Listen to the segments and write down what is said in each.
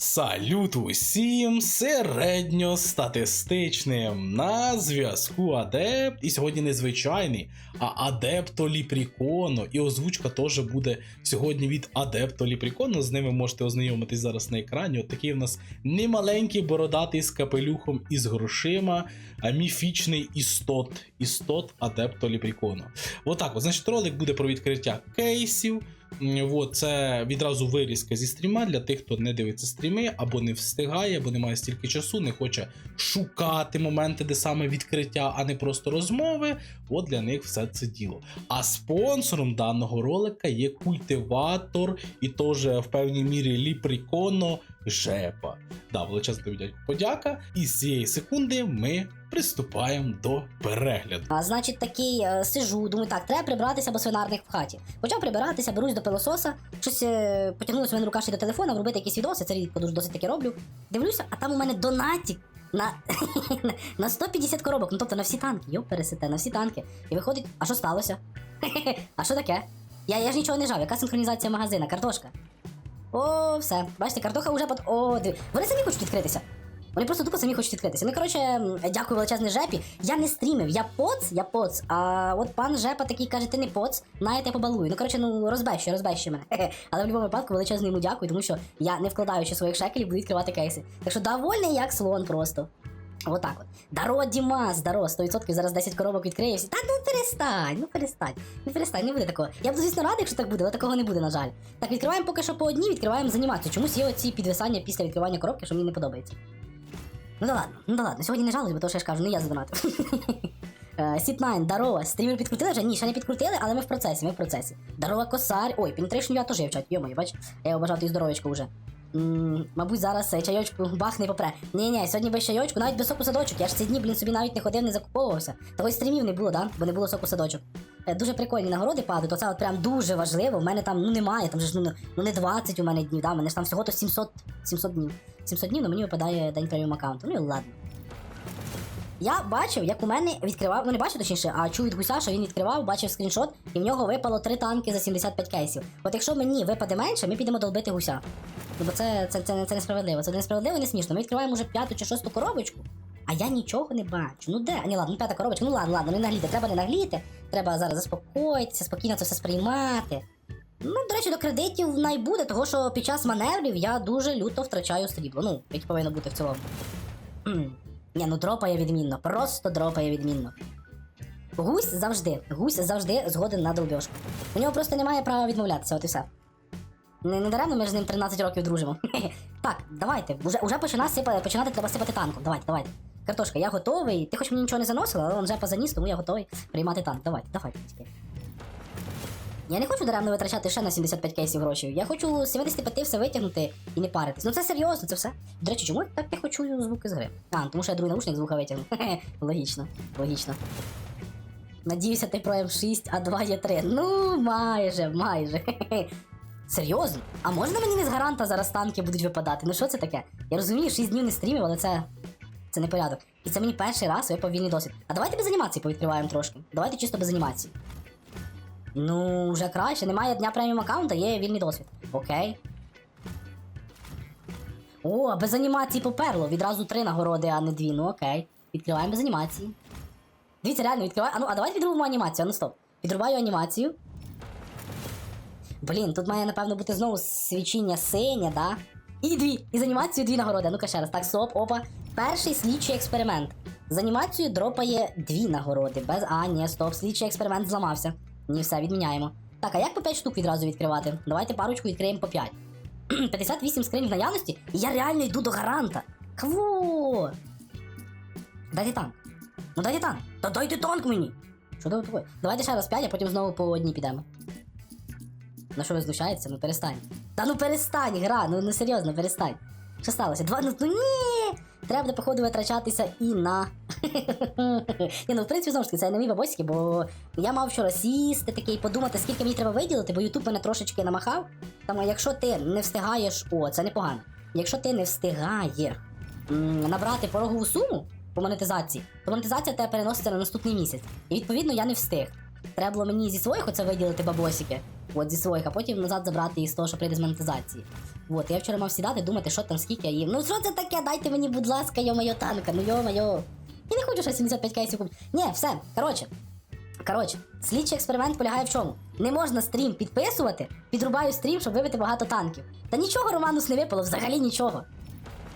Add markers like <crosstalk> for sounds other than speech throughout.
Салют усім середньостатистичним на зв'язку Адепт. І сьогодні не звичайний, а Адепто Ліпріконо. І озвучка теж буде сьогодні від Адепто Ліпріконо. З ними можете ознайомитись зараз на екрані. От такий в нас немаленький бородатий з капелюхом і з грошима, а міфічний істот. Істот Адепто Ліпріконо. Отак, от, значить, ролик буде про відкриття кейсів. От, це відразу вирізка зі стріма для тих, хто не дивиться стріми, або не встигає, або не має стільки часу, не хоче шукати моменти, де саме відкриття, а не просто розмови. От для них все це діло. А спонсором даного ролика є культиватор і теж в певній мірі ліпріконо Жепа. Да, величезна дядько подяка. І з цієї секунди ми приступаємо до перегляду. А значить, такий е, сижу, думаю, так, треба прибратися, бо свинарник в хаті. Почав прибиратися, берусь до пилососа, щось е, потягнулося мене рука ще до телефона, вробити якісь відоси, це рідко дуже досить таки роблю. Дивлюся, а там у мене донатік на, <laughs> на 150 коробок, ну тобто на всі танки, йоп, пересете, на всі танки. І виходить, а що сталося? <laughs> а що таке? Я, я ж нічого не жав, яка синхронізація магазина, картошка. О, все. Бачите, картоха вже под. О, диви. Вони самі хочуть відкритися. Вони просто тупо самі хочуть відкритися. Ну, коротше, дякую величезний Жепі. Я не стрімив, я поц, я поц. А от пан Жепа такий каже, ти не поц, на я побалую. Ну, коротше, ну розбещу, розбещу мене. Хе-хе. Але в будь-якому випадку величезний йому дякую, тому що я, не вкладаючи своїх шекелів, буду відкривати кейси. Так що довольний як слон просто. Отак от. Даро, Дімас, даро, 100% зараз 10 коробок відкриє. Та ну перестань, ну перестань, ну перестань, не буде такого. Я буду, звісно, радий, якщо так буде, але такого не буде, на жаль. Так, відкриваємо поки що по одній, відкриваємо з. Чомусь є оці підвисання після відкривання коробки, що мені не подобається. Ну да ладно, ну да ладно, сьогодні не жалуюсь, бо то що я ж кажу, не я задонатив. <laughs> Сіт9, Дарова, стрімер підкрутили вже? Ні, ще не підкрутили, але ми в процесі, ми в процесі. Дарова косарь. Ой, пенетрейшн я теж є в чаті, йомаю, бач, я його бажав тобі здоровечко вже. Мабуть, зараз е, чайочку бах не попре. Ні, ні, сьогодні без чайочку, навіть без соку садочок. Я ж ці дні, блін, собі навіть не ходив, не закуповувався. Того й стрімів не було, да? Бо не було соку садочок. Е, Дуже прикольні нагороди падають, оце от прям дуже важливо. У мене там ну немає, там ж ну, ну не 20 у мене днів, да? у мене ж там всього то 700, 700 днів. 700 днів, ну мені випадає день преміум аккаунту. Ну і ладно. Я бачив, як у мене відкривав, ну не бачив точніше, а чув від гуся, що він відкривав, бачив скріншот, і в нього випало три танки за 75 кейсів. От якщо мені випаде менше, ми підемо долбити гуся. Ну бо це, це, це, це несправедливо. Це несправедливо і не смішно. Ми відкриваємо вже п'яту чи шосту коробочку, а я нічого не бачу. Ну де? А ні, ладно, ну п'ята коробочка, ну ладно, ладно, не нагліти. Треба не нагліти. Треба зараз заспокоїтися, спокійно це все сприймати. Ну, до речі, до кредитів найбуде, того що під час маневрів я дуже люто втрачаю срібло. Ну, яке повинно бути в цілому. Ні, ну дропає відмінно, просто дропає відмінно. Гусь завжди, гусь завжди згоден на долбьошку. У нього просто немає права відмовлятися, от і все. Не, не даремно ми ж з ним 13 років дружимо. <laughs> так, давайте, уже, уже почина сипати, починати треба сипати танком. Давайте, давайте. Картошка, я готовий. Ти хоч мені нічого не заносила, але он вже позаніс, тому я готовий приймати танк. Давайте, давайте. Я не хочу даремно витрачати ще на 75 кейсів грошей. Я хочу з 75 все витягнути і не паритись. Ну це серйозно, це все. До речі, чому я так я хочу звуки з гри? А, тому що я другий наушник звука витягну. <laughs> Логічно, логічно. Надіюся, ти про М6, а 2 є 3. Ну, майже, майже. <laughs> Серйозно? А можна мені не з гаранта зараз танки будуть випадати? Ну що це таке? Я розумію, 6 днів не стрімів, але це. Це не порядок. І це мені перший раз випав вільний досвід. А давайте без анімації повідкриваємо трошки. Давайте чисто без анімації. Ну, вже краще. Немає дня преміум аккаунта, є вільний досвід. Окей. О, без анімації поперло. Відразу три нагороди, а не дві. Ну окей. Відкриваємо без анімації. Дивіться, реально відкриваю. А ну, а давайте відрубимо анімацію, а ну стоп. Відрубаю анімацію. Блін, тут має, напевно, бути знову свічіння синя, да? І дві. І з анімацією дві нагороди. Ну-ка ще раз. Так, стоп, опа. Перший слідчий експеримент. З анімацією дропає дві нагороди. Без. А, ні, стоп, слідчий експеримент зламався. Ні, все, відміняємо. Так, а як по 5 штук відразу відкривати? Давайте парочку відкриємо по 5. 58 <clears throat> скринь в наявності, і я реально йду до гаранта. Кво? Дайте танк. Ну дайте танк. Та дайте танк мені. Що ви такое? Давайте ще раз 5, а потім знову по одній підемо. На що ви знущаєтеся? Ну перестань. Та ну перестань, гра, ну, ну серйозно, перестань. Що сталося? Два. Ну, ну ні! Треба буде, походу, витрачатися і на. <laughs> Ні, ну в принципі, знову ж таки, це не мій бабоськи, бо я мав вчора сісти такий, подумати, скільки мені треба виділити, бо Ютуб мене трошечки намахав. Тому якщо ти не встигаєш, о, це непогано. Якщо ти не встигаєш набрати порогову суму по монетизації, то монетизація тебе переноситься на наступний місяць. І відповідно я не встиг. Треба було мені зі своїх оце виділити бабосики, от зі своїх, а потім назад забрати із того, що прийде з монетизації. От, я вчора мав сідати, думати, що там, скільки я їм. Ну що це таке? Дайте мені, будь ласка, йо-моє танка, ну йо-моє. Я не хочу ще 75 кейсів купити. Ні, все, коротше. Коротше, слідчий експеримент полягає в чому? Не можна стрім підписувати, підрубаю стрім, щоб вибити багато танків. Та нічого Романус не випало, взагалі нічого.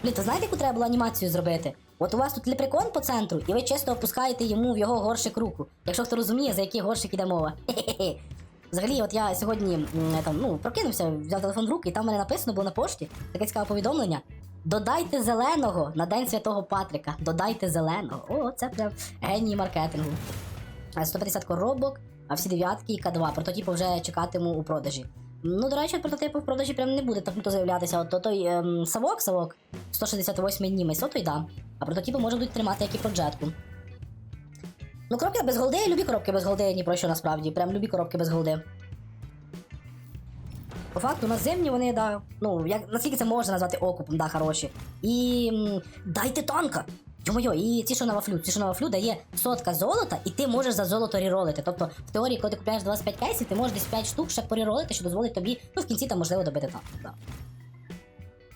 Блін, то знаєте, яку треба було анімацію зробити? От у вас тут лепрекон по центру, і ви чисто опускаєте йому в його горщик руку. Якщо хто розуміє, за який горщик іде мова. Хе-хе-хе. Взагалі, от я сьогодні там, ну, прокинувся, взяв телефон в руки, і там в мене написано було на пошті таке цікаве повідомлення. Додайте зеленого на День Святого Патрика. Додайте зеленого. О, це прям геній маркетингу. Е, 150 коробок, а всі дев'ятки і К2. Прототипу вже чекатиму у продажі. Ну, до речі, прототипу в продажі прям не буде так заявлятися. От той ем, савок, савок, 168 німець, ото й да. А прототипи може будуть тримати як і проджетку. Ну, коробки без голди, любі коробки без голди, ні про що насправді. Прям любі коробки без голди. По факту, у нас зимні вони, да. Ну, як, наскільки це можна назвати окупом, да, хороші. І дайте танка! Йо-моє, і ці, що на вафлю, ці, що на вафлю дає сотка золота, і ти можеш за золото реролити. Тобто, в теорії, коли ти купляєш 25 кейсів, ти можеш десь 5 штук ще пореролити, що дозволить тобі, ну, в кінці там можливо добити танк. Да.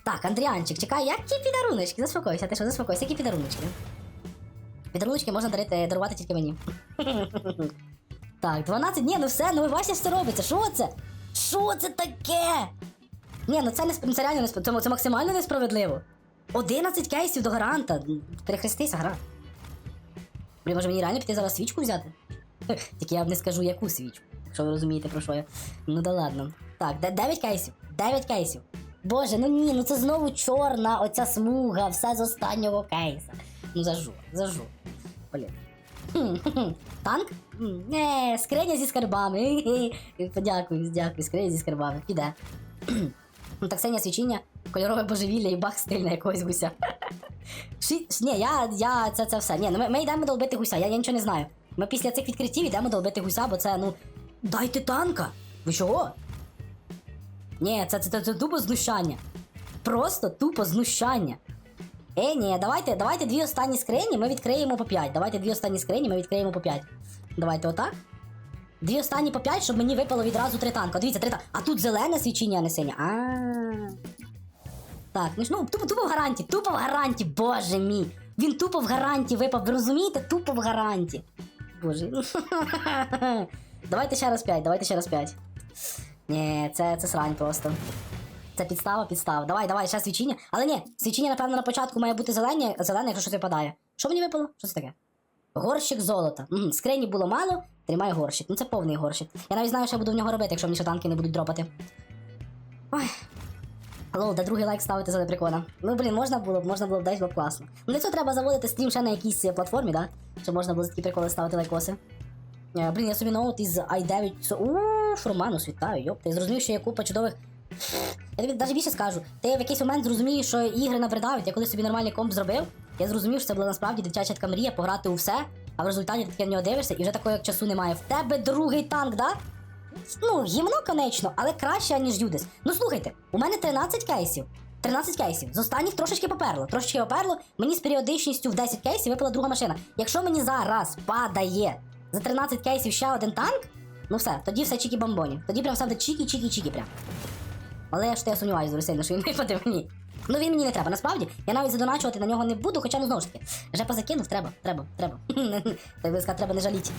Так, Андріанчик, чекай, які підаруночки? Заспокойся, ти що, заспокойся, які підаруночки? Підаруночки можна дарити, дарувати тільки мені. <laughs> Так, 12, ні, ну все, ну ви бачите, що робиться. Що це? Що це таке? Ні, ну це не це реально не це, це максимально несправедливо. 11 кейсів до гаранта. Перехрестися, гра. Блін, може мені реально піти зараз свічку взяти? <laughs> Тільки я вам не скажу, яку свічку, якщо ви розумієте, про що я. Ну да ладно. Так, 9 кейсів. 9 кейсів. Боже, ну ні, ну це знову чорна оця смуга, все з останнього кейса. Ну зажу, зажу. Блін. Танк? Не, скриня зі скарбами. <laughs> Подякую, дякую, скриня зі скарбами. Піде. Ну, так синє свічіння, кольорове божевілля і бах стиль на якогось гуся. <laughs> Ші... Ні, я, я це, це все. Ні, ну ми, ми йдемо долбити гуся, я, я нічого не знаю. Ми після цих відкриттів йдемо долбити гуся, бо це, ну. Дайте танка! Ви чого? Ні, це, це, це, це тупо знущання. Просто тупо знущання. Е, ні, давайте, давайте дві останні скрині ми відкриємо по 5. Давайте дві останні скрині ми відкриємо по 5. Давайте отак. Дві останні по 5, щоб мені випало відразу три танка. Дивіться, три танка. А тут зелене свічіння, а не синє. А. Так, ну ж, ну тупо, тупо в гаранті, тупо в гаранті, боже мій. Він тупо в гаранті випав. Ви розумієте? Тупо в гаранті. Боже. <laughs> давайте ще раз 5, давайте ще раз 5. Ні, це, це срань просто. Це підстава, підстава. Давай, давай, ще свічіння. Але ні, свічіння, напевно, на початку має бути зелене, зелене, якщо щось випадає. Що мені випало? Що це таке? Горщик золота. Угу. Скрині було мало, тримай горщик. Ну це повний горщик. Я навіть знаю, що я буду в нього робити, якщо мені ще танки не будуть дропати. Ой. Лол, де другий лайк ставити за прикона. Ну блін, можна було б, можна було б десь було б класно. Ну для цього треба заводити стрім ще на якійсь е, платформі, да? Щоб можна було за такі приколи ставити лайкоси. Е, блін, я собі ноут із i9. со- Ууу, Шурманус, вітаю, йоп. Ти зрозумів, що є купа чудових. Я тобі навіть більше скажу. Ти в якийсь момент зрозумієш, що ігри набридають. Я коли собі нормальний комп зробив, я зрозумів, що це була насправді дитяча така мрія пограти у все, а в результаті ти на нього дивишся і вже такого як часу немає. В тебе другий танк, да? Ну, гімно, конечно, але краще, ніж Юдис. Ну слухайте, у мене 13 кейсів. 13 кейсів. З останніх трошечки поперло. Трошечки поперло. Мені з періодичністю в 10 кейсів випала друга машина. Якщо мені зараз падає за 13 кейсів ще один танк, ну все, тоді все чікі бомбоні. Тоді прям все буде чікі-чікі-чікі прям. Але я ж те сумніваюся дуже сильно, що він випаде мені. Ну він мені не треба, насправді. Я навіть задоначувати на нього не буду, хоча ну знову ж таки. Вже позакинув, треба, треба, треба. <laughs> Так би сказати, треба не жаліти.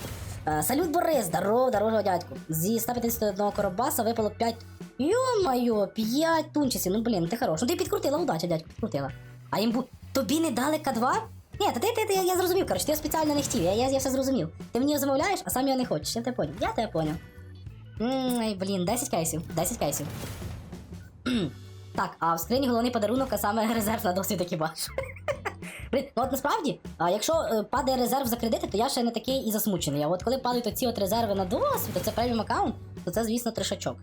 Е, Салют Борис, здоров, дорожого дядьку. Зі 151 коробаса випало 5. Йо-моє, 5 тунчисів. Ну блін, ти хорош. Ну ти підкрутила, удача, дядьку, підкрутила. А їм бу. Тобі не дали К2? Ні, та ти, ти, ти я, я зрозумів, коротше, ти його спеціально не хотів, я, я, я все зрозумів. Ти мені його замовляєш, а сам його не хочеш. Я тебе поняв. Я тебе поняв. Ай, блін, 10 кейсів, 10 кейсів. <clears throat> Так, а в скрині головний подарунок, а саме <laughs> резерв на досвід екіпаж. <laughs> Блін, ну от насправді, а якщо е, падає резерв за кредити, то я ще не такий і засмучений. А от коли падають оці от резерви на досвід, то це преміум аккаунт, то це, звісно, трешачок.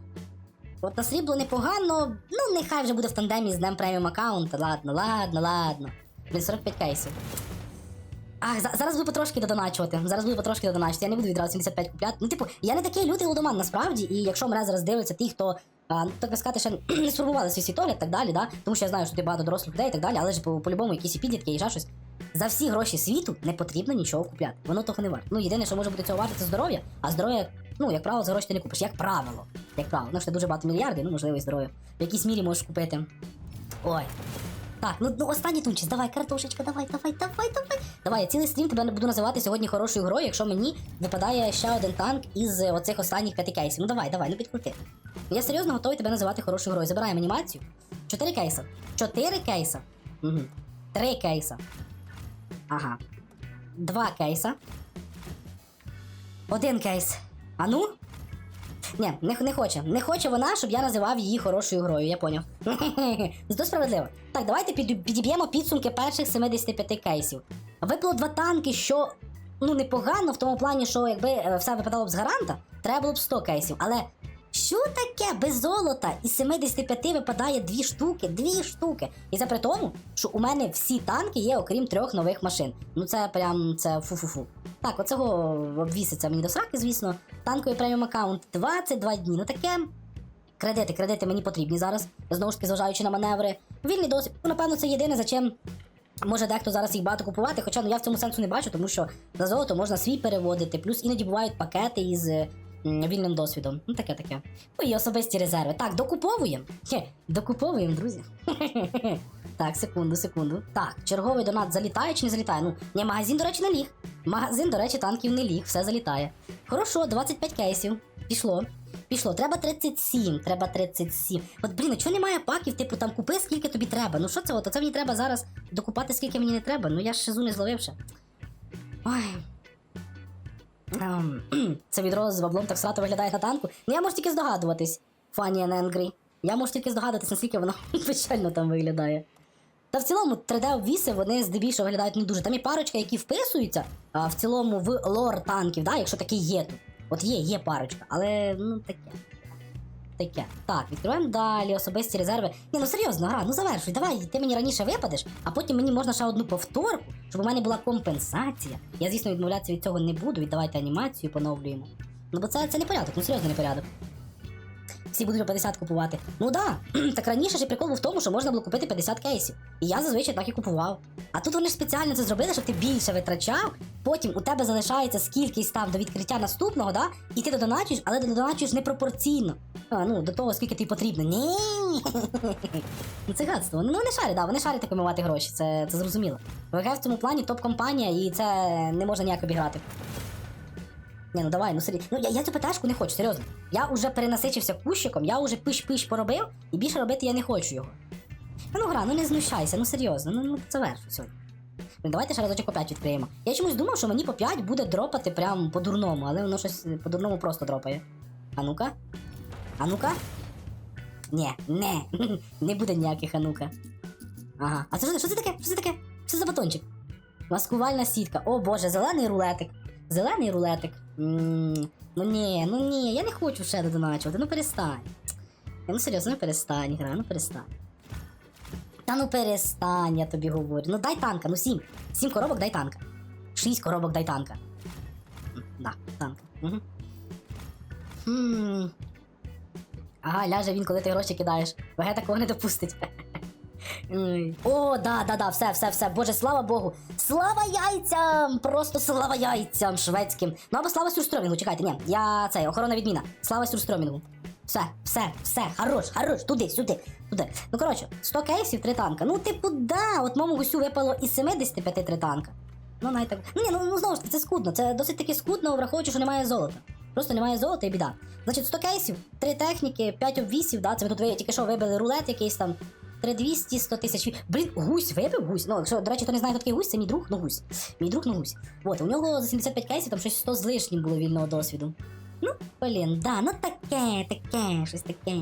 От на срібло непогано, ну нехай вже буде в тандемі з днем преміум аккаунта. Ладно, ладно, ладно. Блін, 45 кейсів. Ах, за- зараз буду потрошки додоначувати. Зараз буду потрошки додоначувати. Я не буду відразу 75 купляти. Ну, типу, я не такий лютий лудоман насправді, і якщо мене зараз дивляться ті, хто. Ну, так би сказати, ще <clears throat> не сформували свій світогляд так далі, да? тому що я знаю, що ти багато дорослих людей і так далі, але ж по- по-любому якісь і підлітки і ще щось. За всі гроші світу не потрібно нічого купляти. Воно того не варто. Ну, єдине, що може бути цього варто, це здоров'я, а здоров'я, ну, як правило, за гроші ти не купиш, як правило. Як правило, ну що дуже багато мільярдів, ну можливо і здоров'я. В якійсь мірі можеш купити. Ой. Так, ну, ну останній тунчик, давай, картошечка, давай, давай, давай, давай. Давай, я цілий стрім тебе буду називати сьогодні хорошою грою, якщо мені випадає ще один танк із оцих останніх п'яти кейсів. Ну давай, давай, ну підкрути. Я серйозно готовий тебе називати хорошою грою. Забираємо анімацію. Чотири кейса. Чотири кейса. Угу. Три кейса. Ага. Два кейса. Один кейс. А ну? Ні, не, не хоче. Не хоче вона, щоб я називав її хорошою грою, я поняв. <laughs> Зато справедливо. Так, давайте підіб'ємо підсумки перших 75 кейсів. Випало два танки, що ну непогано в тому плані, що якби е, все випадало б з гаранта, треба було б 100 кейсів. Але що таке без золота із 75 випадає дві штуки, дві штуки. І це при тому, що у мене всі танки є, окрім трьох нових машин. Ну це прям це фу-фу-фу. Так, оцього обвіситься мені до сраки, звісно. Танковий преміум аккаунт 22 дні. Ну таке. Кредити, кредити мені потрібні зараз. Знову ж таки, зважаючи на маневри. Вільний досвід. Ну, напевно, це єдине, за чим може дехто зараз їх багато купувати. Хоча ну я в цьому сенсу не бачу, тому що за золото можна свій переводити. Плюс іноді бувають пакети із вільним досвідом. Ну таке таке. Ну і особисті резерви. Так, докуповуємо. Докуповуємо, друзі. <laughs> Так, секунду, секунду. Так, черговий донат залітає чи не залітає? Ну, ні, магазин, до речі, не ліг. Магазин, до речі, танків не ліг, все залітає. Хорошо, 25 кейсів. Пішло. Пішло, треба 37, треба 37. От блін, а чого немає паків, типу там купи скільки тобі треба. Ну що це от? Оце мені треба зараз докупати скільки мені не треба. Ну я ж шизу не зловив. Ой. Ем, <clears throat> це відро з баблом так срато виглядає на танку. Ну я можу тільки здогадуватись, Funny and Angry. Я можу тільки здогадуватись, наскільки воно <laughs> печально там виглядає. Та в цілому 3D-обвіси вони здебільшого виглядають не дуже. Там є парочка, які вписуються а, в цілому в лор танків, да, якщо такі є. От є, є парочка, але ну таке. Таке. Так, відкриваємо далі, особисті резерви. Ні, ну серйозно, гра, ну завершуй, давай, ти мені раніше випадеш, а потім мені можна ще одну повторку, щоб у мене була компенсація. Я, звісно, відмовлятися від цього не буду, І давайте анімацію, поновлюємо. Ну бо це, це не порядок, ну серйозно не порядок. Всі будуть по 50 купувати. Ну да, <clears throat> так раніше ж прикол був в тому, що можна було купити 50 кейсів. І я зазвичай так і купував. А тут вони ж спеціально це зробили, щоб ти більше витрачав, потім у тебе залишається скількись там до відкриття наступного, да? І ти додоначуєш, але додоначуєш непропорційно. А, ну, до того, скільки тобі потрібно. Ні. <laughs> Ну це гадство. Ну вони шарять, да, вони шарять так вимивати гроші, це, це зрозуміло. ВГ в цьому плані топ-компанія, і це не можна ніяк обіграти. Ні, ну давай, ну серйозно. Ну я, я цю ПТшку не хочу, серйозно. Я вже перенасичився кущиком, я вже пиш-пиш поробив, і більше робити я не хочу його. Ну, ну гра, ну не знущайся, ну серйозно, ну, ну це верш сьогодні. Ну, давайте ще разочок по 5 відкриємо. Я чомусь думав, що мені по 5 буде дропати прям по-дурному, але воно щось по-дурному просто дропає. А ну-ка. А ну-ка. Ні, не, <laughs> не буде ніяких а ну-ка. Ага. А це що це таке? Що це таке? Що це за батончик? Маскувальна сітка. О боже, зелений рулетик. Зелений рулетик. ну ні, ну ні, я не хочу ще додоначувати, ну перестань. Ну серйозно, ну перестань, гра, ну перестань. Та ну перестань, я тобі говорю. Ну дай танка, ну сім. Сім коробок дай танка. Шість коробок дай танка. Да, танка. Угу. Хм. Ага, ляже він, коли ти гроші кидаєш. ВГ такого не допустить. О, да, да, да, все, все, все. Боже, слава Богу. Слава яйцям! Просто слава яйцям шведським. Ну або слава сюрстромінгу, чекайте, ні, я цей, охорона відміна. Слава сюрстромінгу. Все, все, все, хорош, хорош, туди, сюди, туди. Ну коротше, 100 кейсів, 3 танка. Ну, типу, да, от моєму гусю випало із 75 3 танка. Ну, навіть так. Ну ні, ну, ну знову ж таки, це скудно. Це досить таки скудно, враховуючи, що немає золота. Просто немає золота і біда. Значить, 100 кейсів, 3 техніки, 5 обвісів, да, це ми тут ви тільки що вибили рулет якийсь там. 3200, 100 тисяч. Блін, гусь випив гусь. Ну, якщо, до речі, хто не знає, хто такий гусь, це мій друг, ну гусь. Мій друг, ну гусь. От, у нього за 75 кейсів там щось 100 з лишнім було вільного досвіду. Ну, блін, да, ну таке, таке, щось таке.